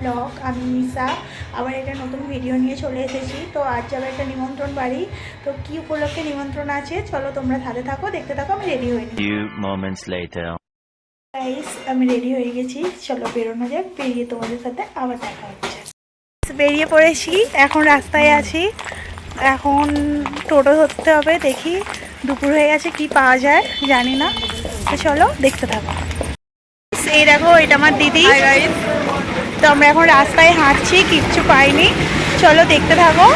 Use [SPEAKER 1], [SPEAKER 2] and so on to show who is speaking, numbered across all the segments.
[SPEAKER 1] Blog আমি নিসা আবার একটা নতুন ভিডিও নিয়ে চলে এসেছি। তো আজ যাবে একটা নিমন্ত্রণ বাড়ি। তো কি উপলক্ষে নিমন্ত্রণ আছে? চলো তোমরা সাথে থাকো, দেখতে থাকো, আমি রেডি হয়ে নিই
[SPEAKER 2] Few moments later.
[SPEAKER 1] গাইস আমি রেডি হয়ে গেছি। চলো বেরোনো যাক বেরিয়ে তোমাদের সাথে আবার দেখা হচ্ছে। বেরিয়ে পড়েছি এখন রাস্তায় আছি। এখন টোটো ধরতে হবে দেখি দুপুর হয়ে গেছে কি পাওয়া যায় জানি না। তো চলো দেখতে থাকো। এই দেখো এটা আমার দিদি। তো আমরা এখন রাস্তায় হাঁটছি কিচ্ছু পাইনি। চলো দেখতে থাকো।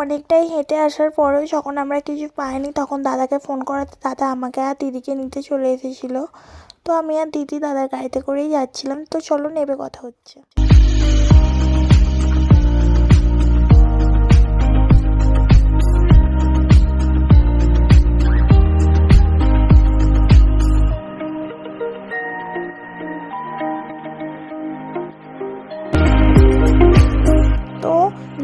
[SPEAKER 1] অনেকটাই হেঁটে আসার পরেও যখন আমরা কিছু পাইনি, তখন দাদাকে ফোন করাতে দাদা আমাকে আর দিদিকে নিতে চলে এসেছিল। তো আমি আর দিদি দাদার গাড়িতে করেই যাচ্ছিলাম। তো চলো নেবে কথা হচ্ছে।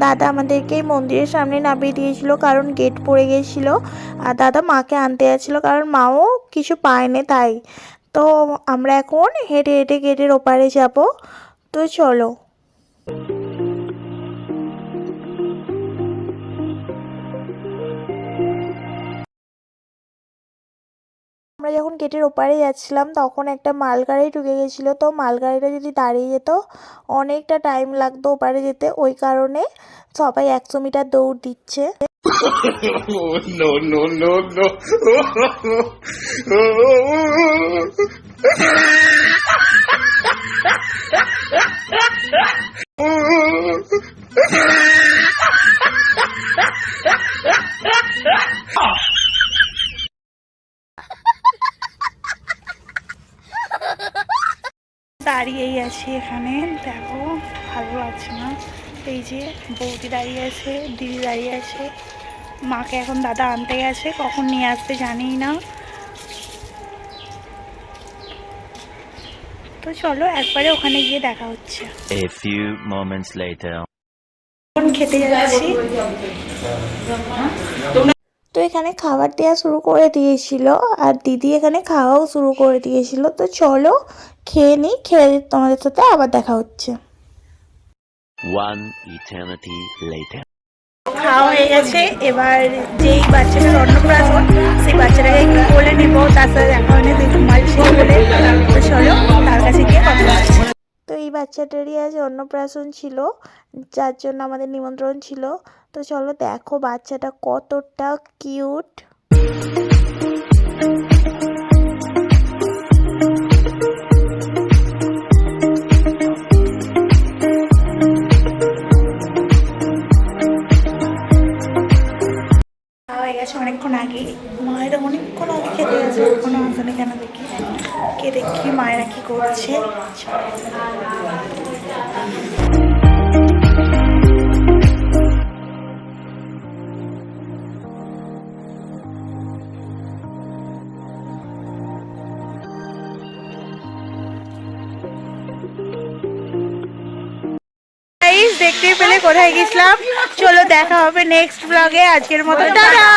[SPEAKER 1] দাদা আমাদেরকে মন্দিরের সামনে নামিয়ে দিয়েছিল, কারণ গেট পড়ে গিয়েছিল আর দাদা মাকে আনতে যাচ্ছিল, কারণ মাও কিছু পায়নি তাই। তো আমরা এখন হেঁটে হেঁটে গেটের ওপারে যাব। তো চলো। আমরা যখন গেটের ওপারে যাচ্ছিলাম তখন একটা মালগাড়ি ঢুকে গেছিল তো মালগাড়িটা যদি দাঁড়িয়ে যেত অনেকটা টাইম লাগতো ওপারে যেতে ওই কারণে সবাই একশো মিটার দৌড় দিচ্ছে
[SPEAKER 3] Oh, no, no, no, no.
[SPEAKER 1] দাঁড়িয়েই আছি এখানে। দেখো ভালো লাগছে না। এই যে বৌদি দাঁড়িয়ে আছে দিদি দাঁড়িয়ে আছে মাকে এখন দাদা আনতে গেছে কখন নিয়ে আসবে জানি না। তো চলো একবারে ওখানে গিয়ে দেখা হচ্ছে।
[SPEAKER 2] A few moments later.
[SPEAKER 1] খেতে যাচ্ছি। তো এখানে খাবার দেওয়া শুরু করে দিয়েছিল আর দিদি এখানে খাওয়াও শুরু করে দিয়েছিল। তো চলো খেয়ে নিই খেয়ে তোমাদের সাথে আবার দেখা হচ্ছে।
[SPEAKER 2] One eternity later.
[SPEAKER 1] খাওয়া হয়ে গেছে এবার যেই বাচ্চাটার অন্নপ্রাশন সেই বাচ্চাটাকে একটু বলে নেব তার সাথে দেখা হয়নি তুই ঘুমাচ্ছিস বলে তো চলো তার কাছে গিয়ে কথা বলছি। তো এই বাচ্চাটারই আজ অন্নপ্রাশন ছিল যার জন্য আমাদের নিমন্ত্রণ ছিল। তো চলো দেখো বাচ্চাটা কতটা কিউট অনেকক্ষণ আগে। মায়ের অনেকক্ষণ আগে খেতে গেছে কোনো আসলে কেন দেখি? কে দেখি মায়েরা কি করছে? দেখতেই পেলে কোথায় গেছিলাম? চলো দেখা হবে নেক্সট ব্লগে আজকের মতো টাটা!